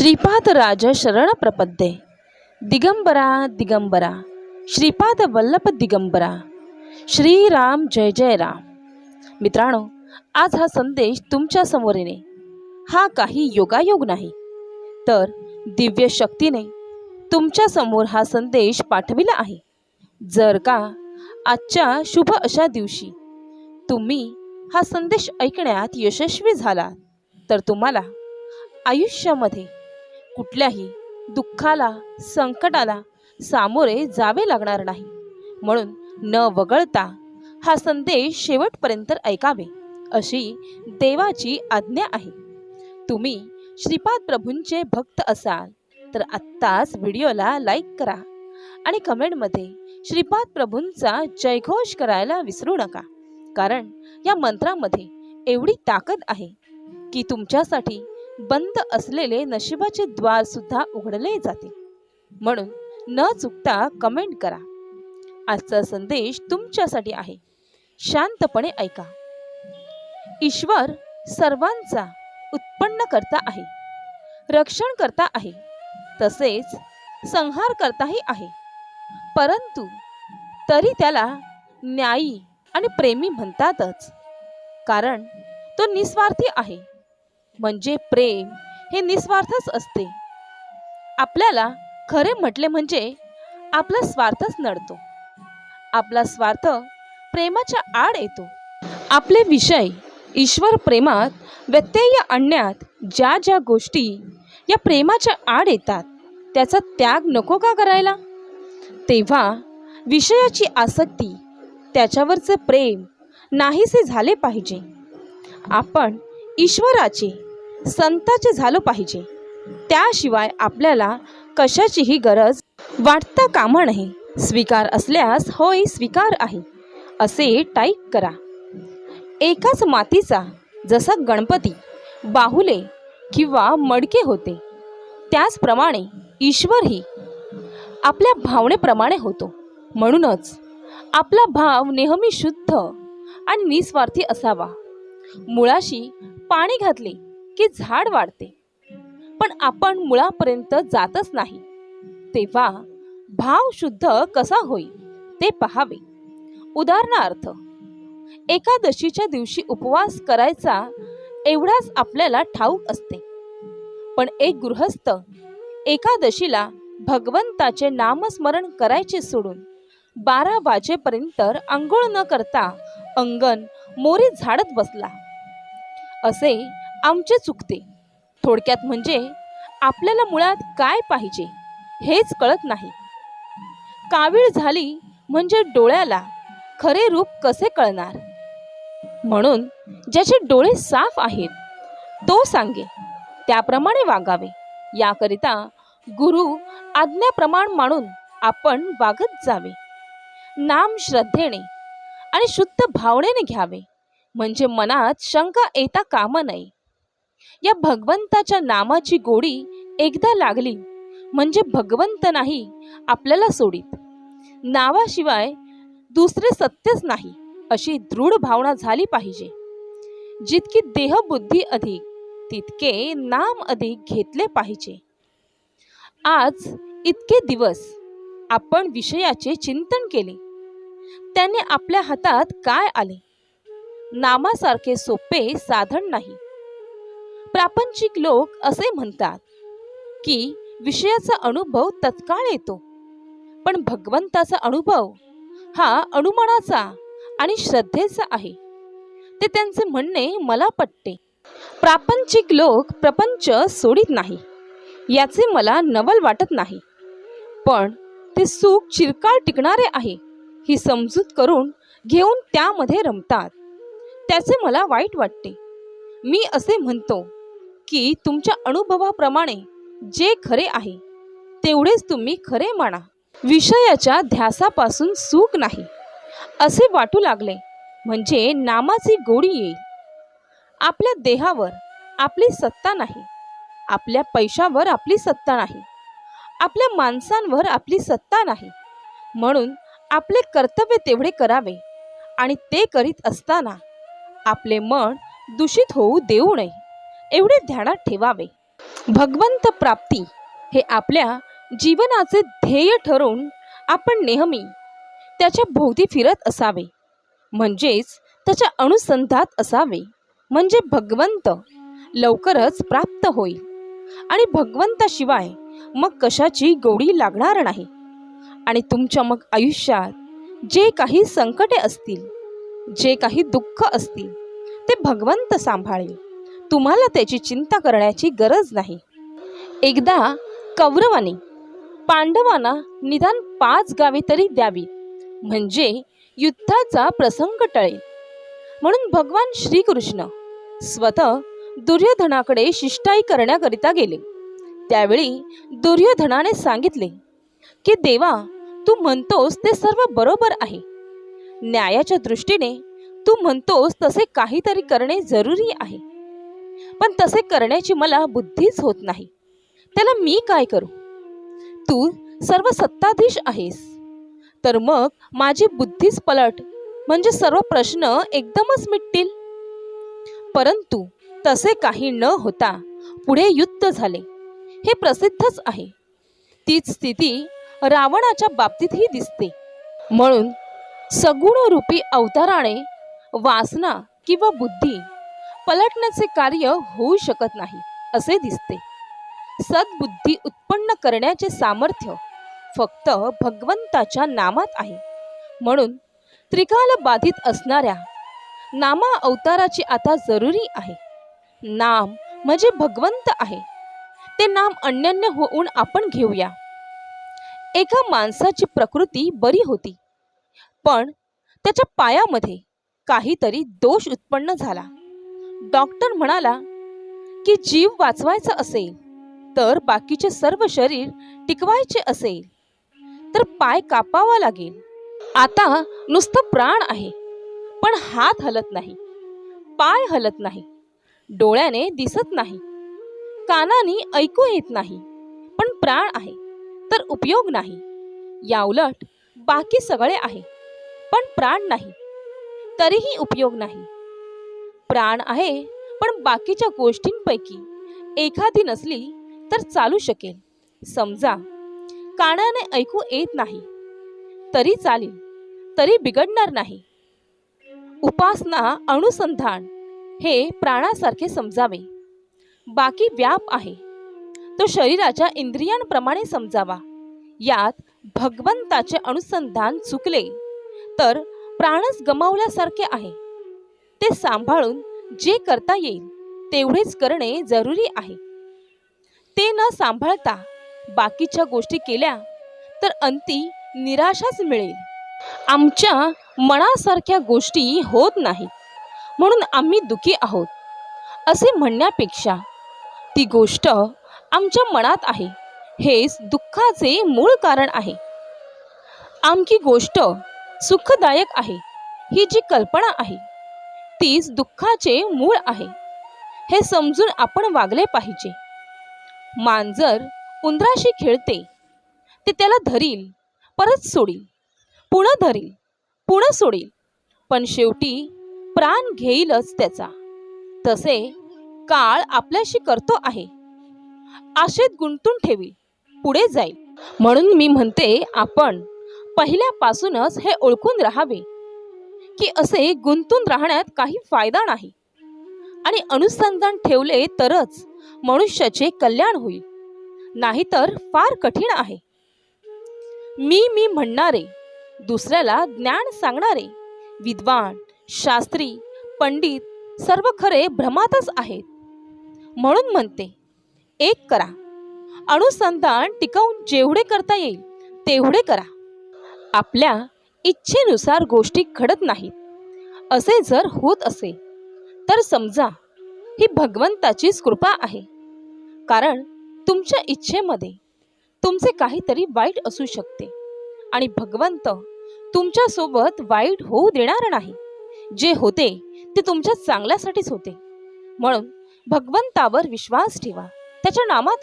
श्रीपाद राज शरण प्रपद्ये दिगंबरा दिगंबरा। श्रीपाद वल्लभ दिगंबरा। श्रीराम जय जय राम। मित्रांनो आज हा संदेश तुमच्यासमोर येणे हा काही योगायोग नाही तर दिव्य शक्तीने तुमच्यासमोर हा संदेश पाठविला आहे. जर का आजच्या शुभ अशा दिवशी तुम्ही हा संदेश ऐकण्यात यशस्वी झाला तर तुम्हाला आयुष्यामध्ये कुठल्याही दुःखाला संकटाला सामोरे जावे लागणार नाही. म्हणून न वगळता हा संदेश शेवटपर्यंत ऐकावे अशी देवाची आज्ञा आहे. तुम्ही श्रीपाद प्रभूंचे भक्त असाल तर आत्ताच व्हिडिओला लाईक करा आणि कमेंटमध्ये श्रीपाद प्रभूंचा जयघोष करायला विसरू नका कारण या मंत्रामध्ये एवढी ताकद आहे की तुमच्यासाठी बंद असलेले नशिबाचे द्वार सुद्धा उघडले जाते. म्हणून न चुकता कमेंट करा. आजचा संदेश तुमच्यासाठी आहे. शांतपणे ऐका. ईश्वर सर्वांचा उत्पन्न करता आहे. रक्षण करता आहे. तसेच संहार करताही आहे. परंतु तरी त्याला न्यायी आणि प्रेमी म्हणतातच. कारण तो निस्वार्थी आहे. म्हणजे प्रेम हे निस्वार्थच असते. आपल्याला खरे म्हटले म्हणजे आपला स्वार्थच नडतो. आपला स्वार्थ प्रेमाच्या आड येतो. आपले विषय ईश्वर प्रेमात व्यत्यय आणण्यात ज्या ज्या गोष्टी या प्रेमाच्या आड येतात त्याचा त्याग नको का करायला? तेव्हा विषयाची आसक्ती त्याच्यावरचं प्रेम नाहीसे झाले पाहिजे. आपण ईश्वराचे संताचे झालं पाहिजे. त्याशिवाय आपल्याला कशाचीही गरज वाटता कामा नये. स्वीकार असल्यास होय स्वीकार आहे. असे टाईप करा. एकाच मातीचा जसा गणपती बाहुले किंवा मडके होते त्याचप्रमाणे ईश्वरही आपल्या भावनेप्रमाणे होतो. म्हणूनच आपला भाव नेहमी शुद्ध आणि निस्वार्थी असावा. मुळाशी पाणी घातले की झाड वाढते. पण आपण मुळापर्यंत जातच नाही. तेव्हा भाव शुद्ध कसा होईल ते पहावे. उदाहरणार्थ एकादशीच्या दिवशी उपवास करायचा एवढाच आपल्याला ठाऊक असते. पण एक गृहस्थ एकादशीला भगवंताचे नामस्मरण करायचे सोडून बारा वाजेपर्यंत आंघोळ न करता अंगण मोरी झाडत बसला. असे आमचे चुकते. थोडक्यात म्हणजे आपल्याला मुळात काय पाहिजे हेच कळत नाही. कावीळ झाली म्हणजे डोळ्याला खरे रूप कसे कळणार? म्हणून ज्याचे डोळे साफ आहेत तो सांगे त्याप्रमाणे वागावे. याकरिता गुरु आज्ञाप्रमाण मानून आपण वागत जावे. नाम श्रद्धेने आणि शुद्ध भावनेने घ्यावे. म्हणजे मनात शंका येता कामा नये. या भगवंताच्या नामाची गोडी एकदा लागली म्हणजे भगवंत नाही आपल्याला सोडित. नावाशिवाय दुसरे सत्यच नाही अशी दृढ भावना झाली पाहिजे. जितकी देहबुद्धी अधिक तितके नाम अधिक घेतले पाहिजे. आज इतके दिवस आपण विषयाचे चिंतन केले. त्याने आपल्या हातात काय आले? नामासारखे सोपे साधन नाही. प्रापंचिक लोक असे म्हणतात की विषयाचा अनुभव तत्काळ येतो. पण भगवंताचा अनुभव हा अनुमानाचा आणि श्रद्धेचा आहे. ते त्यांचे म्हणणे मला पटते. प्रापंचिक लोक प्रपंच सोडित नाही. याचे मला नवल वाटत नाही. पण ते सुख चिरकाळ टिकणारे आहे ही समजूत करून घेऊन त्यामध्ये रमतात. त्याचे मला वाईट वाटते. मी असे म्हणतो की तुमच्या अनुभवाप्रमाणे जे खरे आहे तेवढेच तुम्ही खरे माना. विषयाच्या ध्यासापासून सुख नाही. असे वाटू लागले म्हणजे नामाची गोडी येईल. आपल्या देहावर आपली सत्ता नाही. आपल्या पैशावर आपली सत्ता नाही. आपल्या माणसांवर आपली सत्ता नाही. म्हणून आपले कर्तव्य तेवढे करावे आणि ते करीत असताना आपले मन दूषित होऊ देऊ नये. एवढे ध्यानात ठेवावे. भगवंत प्राप्ती हे आपल्या जीवनाचे ध्येय ठरवून आपण नेहमी त्याच्या भोवती फिरत असावे. म्हणजेच त्याच्या अनुसंधात असावे. म्हणजे भगवंत लवकरच प्राप्त होईल. आणि भगवंताशिवाय मग कशाची गोडी लागणार नाही. आणि तुमच्या मग आयुष्यात जे काही संकटे असतील जे काही दुःख असतील ते भगवंत सांभाळेल. तुम्हाला त्याची चिंता करण्याची गरज नाही. एकदा कौरवाने पांडवांना निदान पाच गावे तरी द्यावी म्हणजे युद्धाचा प्रसंग टळेल. म्हणून भगवान श्रीकृष्ण स्वतः दुर्योधनाकडे शिष्टाई करण्याकरिता गेले. त्यावेळी दुर्योधनाने सांगितले की देवा तू म्हणतोस ते सर्व बरोबर आहे. न्यायाच्या दृष्टीने तू म्हणतोस तसे काहीतरी करणे जरुरी आहे. पण तसे करण्याची मला बुद्धीच होत नाही. त्याला मी काय करू? तू सर्व सत्ताधीश आहेस. तर मग माझी बुद्धीच पलट म्हणजे सर्व प्रश्न एकदमच मिटतील. परंतु तसे काही न होता पुढे युद्ध झाले. हे प्रसिद्धच आहे. तीच स्थिती रावणाच्या बाबतीतही दिसते. म्हणून सगुण रूपी अवताराने वासना किंवा बुद्धी पलटण्याचे कार्य होऊ शकत नाही असे दिसते. सद्बुद्धी उत्पन्न करण्याचे सामर्थ्य फक्त भगवंताच्या नामात आहे. म्हणून त्रिकाल बाधित असणाऱ्या नामा अवताराची आता जरुरी आहे. नाम म्हणजे भगवंत आहे. ते नाम अनन्य होऊन आपण घेऊया. एका माणसाची प्रकृती बरी होती पण त्याच्या पायामध्ये काहीतरी दोष उत्पन्न झाला. डॉक्टर म्हणाला की जीव वाचवायचा असेल तर बाकीचे सर्व शरीर टिकवायचे असेल तर पाय कापावा लागेल. आता नुसतं प्राण आहे पण हात हलत नाही पाय हलत नाही डोळ्याने दिसत नाही कानाने ऐकू येत नाही पण प्राण आहे तर उपयोग नाही. याउलट बाकी सगळे आहे पण प्राण नाही तरीही उपयोग नाही. प्राण आहे पण बाकीच्या गोष्टींपैकी एखादी नसली तर चालू शकेल. समजा कानाने ऐकू येत नाही तरी चालेल तरी बिघडणार नाही. उपासना अनुसंधान हे प्राणासारखे समजावे. बाकी व्याप आहे. तो शरीराच्या इंद्रियांप्रमाणे समजावा. यात भगवंताचे अनुसंधान चुकले तर प्राणच गमावल्यासारखे आहे. ते सांभाळून जे करता येईल तेवढेच करणे जरुरी आहे. ते न सांभाळता बाकीच्या गोष्टी केल्या तर अंती निराशाच मिळेल. आमच्या मनासारख्या गोष्टी होत नाही म्हणून आम्ही दुखी आहोत. असे म्हणण्यापेक्षा ती गोष्ट आमच्या मनात आहे हेच दुःखाचे मूळ कारण आहे. आमची गोष्ट सुखदायक आहे ही जी कल्पना आहे तीच दुःखाचे मूळ आहे. हे समजून आपण वागले पाहिजे. मांजर उंदराशी खेळते. ते त्याला धरील परत सोडील. पुन्हा धरील पुन्हा सोडील. पण शेवटी प्राण घेईलच त्याचा. तसे काळ आपल्याशी करतो आहे. आशेत गुंतून ठेवी पुढे जाईल. म्हणून मी म्हणते आपण पहिल्यापासूनच हे ओळखून राहावे. की असे गुंतून राहण्यात काही फायदा नाही. आणि अनुसंधान ठेवले तरच मनुष्याचे कल्याण होईल. नाहीतर फार कठीण आहे. मी मी म्हणणारे दुसऱ्याला ज्ञान सांगणारे विद्वान शास्त्री पंडित सर्व खरे भ्रमातच आहेत. म्हणून म्हणते एक करा. अनुसंधान टिकवून जेवढे करता येईल तेवढे करा. आपल्या इच्छेनुसार गोष्टी घडत नाहीत. असे जर होत असे तर समजा ही भगवंताचीच कृपा आहे. कारण तुमच्या इच्छेमध्ये तुमचे काहीतरी वाईट असू शकते आणि भगवंत तुमच्यासोबत वाईट होऊ देणार नाही. जे होते ते तुमच्या चांगल्यासाठीच होते. म्हणून भगवंतावर विश्वास ठेवा. त्याच्या नामात